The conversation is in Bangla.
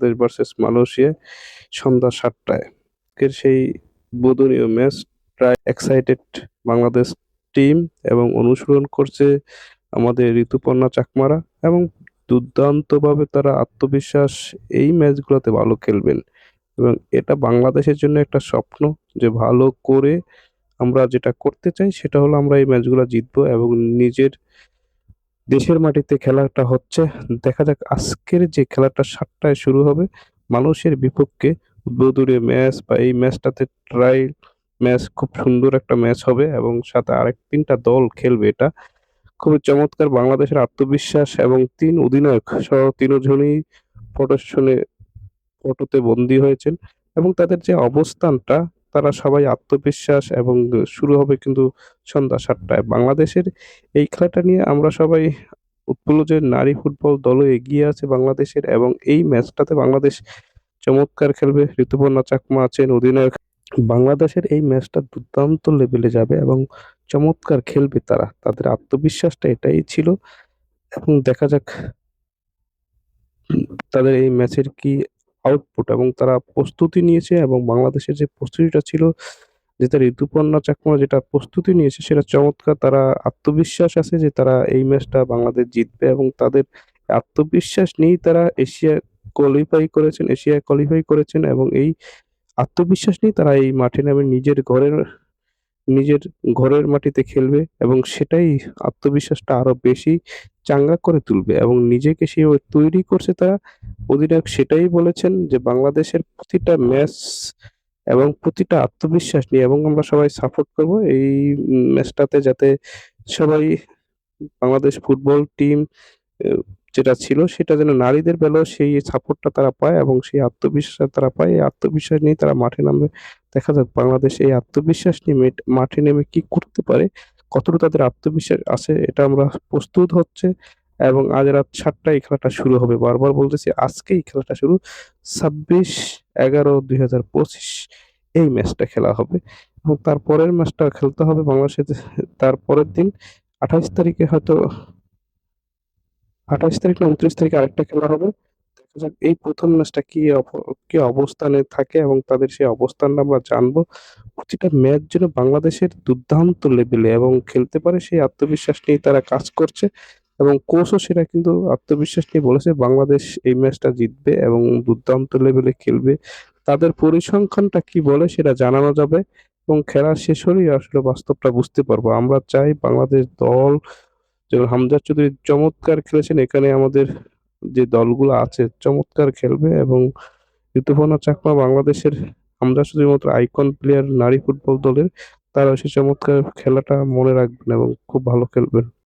বাংলাদেশ ভার্সেস মালয়েশিয়া সন্ধ্যা সাতটায়। আজকের সেই বোধনীয় ম্যাচ প্রায় এক্সাইটেড বাংলাদেশ টিম এবং অনুসরণ করছে আমাদের ঋতুপর্ণা চাকমারা এবং দুর্দান্তভাবে তারা আত্মবিশ্বাস এই ম্যাচগুলোতে ভালো খেলবেন। এবং এটা বাংলাদেশের জন্য একটা স্বপ্ন যে ভালো করে আমরা যেটা করতে চাই সেটা হলো আমরা এই ম্যাচগুলো জিতবো এবং নিজের দেশের মাটিতে খেলাটা হচ্ছে, দেখা যাক আজকের যে খেলাটা সাতটায় শুরু হবে মালয়েশিয়ার বিপক্ষে উদ্বোধনী ম্যাচ বা এই ম্যাচটাতে ট্রাই ম্যাচ, খুব সুন্দর একটা ম্যাচ হবে এবং সাথে আরেক তিনটা দল খেলবে এটা। খুবই চমৎকার বাংলাদেশের আত্মবিশ্বাস এবং তিন অধিনায়ক সহ তিনজনই ফটো শুনে ফটোতে বন্দী হয়েছেন এবং তাদের যে অবস্থানটা তারা সবাই আত্মবিশ্বাস এবং শুরু হবে কিন্তু সন্ধ্যা সাতটায়। বাংলাদেশের এই খেলাটা নিয়ে আমরা সবাই উৎফুল্ল যে নারী ফুটবল দলও এগিয়ে আছে বাংলাদেশের এবং এই ম্যাচটাতে বাংলাদেশ চমৎকার খেলবে। ঋতুপর্ণা চাকমা আছেন, অধিনায়ক। বাংলাদেশের এই ম্যাচটা দুর্দান্ত লেভেলে যাবে এবং চমৎকার খেলবে তারা। তাদের আত্মবিশ্বাসটা এটাই ছিল এবং দেখা যাক তাদের এই ম্যাচের কি আউটপুট এবং তারা প্রস্তুতি নিয়েছে এবং বাংলাদেশের যে প্রস্তুতিটা ছিল যেটা ঋতুপর্ণা চাকমা যেটা প্রস্তুতি নিয়েছে, সেটা চমৎকার। তারা আত্মবিশ্বাস আছে যে তারা এই ম্যাচটা বাংলাদেশ জিতবে এবং তাদের আত্মবিশ্বাস নিয়েই তারা এশিয়া কোয়ালিফাই করেছেন, এশিয়া কোয়ালিফাই করেছেন এবং এই আত্মবিশ্বাস নিয়ে তারা এই মাঠে নামে নিজের ঘরের নিজের ঘরের মাটিতে খেলবে এবং সেটাই আত্মবিশ্বাসটা আরও বেশি চাঙ্গা করে তুলবে এবং নিজেকে সে তৈরি করছে তারা অধিনায়ক সেটাই বলেছেন যে বাংলাদেশের প্রতিটা ম্যাচ এবং প্রতিটা আত্মবিশ্বাস নিয়ে, এবং আমরা সবাই সাপোর্ট করব এই ম্যাচটাতে যাতে সবাই বাংলাদেশ ফুটবল টিম যেটা ছিল সেটা যেন নারীদের বেলাও সেই সাপোর্টটা তারা পায় এবং সেই আত্মবিশ্বাস তারা পায়। এই আত্মবিশ্বাস নিয়ে তারা মাঠে নামবে দেখা যাক বাংলাদেশ এই আত্মবিশ্বাস নিয়ে মাঠে নেমে কি করতে পারে, কতটা তাদের আত্মবিশ্বাস আছে এটা আমরা প্রস্তুত হচ্ছে। এবং আজ রাত সাতটায় খেলাটা শুরু হবে। বারবার বলতেছি, আজকেই খেলাটা শুরু। ছাব্বিশ এগারো দুই হাজার পঁচিশ এই ম্যাচটা খেলা হবে। এবং তারপরের ম্যাচটা খেলতে হবে বাংলাদেশের তারপরের দিন আঠাইশ তারিখে হয়তো, আঠাইশ তারিখ না উনত্রিশ তারিখে আরেকটা খেলা হবে। এই প্রথম ম্যাচটা কি কি অবস্থানে থাকে এবং তাদের সেই অবস্থানটা আমরা জানব। প্রতিটা ম্যাচ যেন বাংলাদেশের দুর্দান্ত লেভেলে এবং খেলতে পারে সেই আত্মবিশ্বাস নিয়ে তারা কাজ করছে। এবং কোচও সেটা কিন্তু আত্মবিশ্বাস নিয়ে বলেছে, বাংলাদেশ এই ম্যাচটা জিতবে এবং দুর্দান্ত লেভেলে খেলবে। তাদের পরিসংখ্যানটা কি বলে সেটা জানানো যাবে এবং খেলা শেষ হলেই আসলে বাস্তবটা বুঝতে পারব। আমরা চাই বাংলাদেশ দল, যেমন হামজা চৌধুরী চমৎকার খেলেছেন, এখানে আমাদের যে দলগুলো আছে চমৎকার খেলবে এবং ঋতুপর্ণা চাকমা বাংলাদেশের হামজা চৌধুরীর মতো আইকন প্লেয়ার নারী ফুটবল দলের তারা সে চমৎকার খেলাটা মনে রাখবেন এবং খুব ভালো খেলবেন।